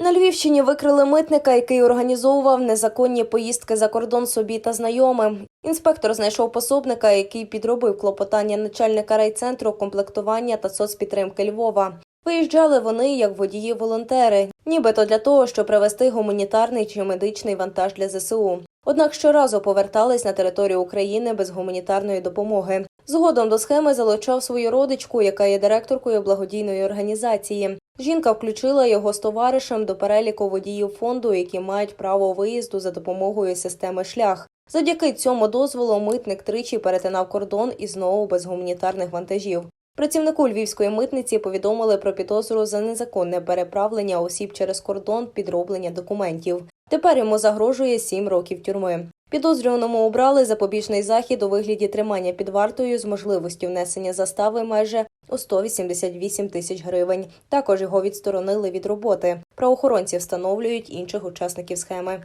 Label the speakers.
Speaker 1: На Львівщині викрили митника, який організовував незаконні поїздки за кордон собі та знайомим. Інспектор знайшов пособника, який підробив клопотання начальника райцентру комплектування та соцпідтримки Львова. Виїжджали вони як водії-волонтери, нібито для того, щоб привезти гуманітарний чи медичний вантаж для ЗСУ. Однак щоразу повертались на територію України без гуманітарної допомоги. Згодом до схеми залучав свою родичку, яка є директоркою благодійної організації. Жінка включила його з товаришем до переліку водіїв фонду, які мають право виїзду за допомогою системи шлях. Завдяки цьому дозволу митник тричі перетинав кордон і знову без гуманітарних вантажів. Працівнику львівської митниці повідомили про підозру за незаконне переправлення осіб через кордон, підроблення документів. Тепер йому загрожує сім років тюрми. Підозрюваному обрали запобіжний захід у вигляді тримання під вартою з можливістю внесення застави майже у 188 тисяч гривень. Також його відсторонили від роботи. Правоохоронці встановлюють інших учасників схеми.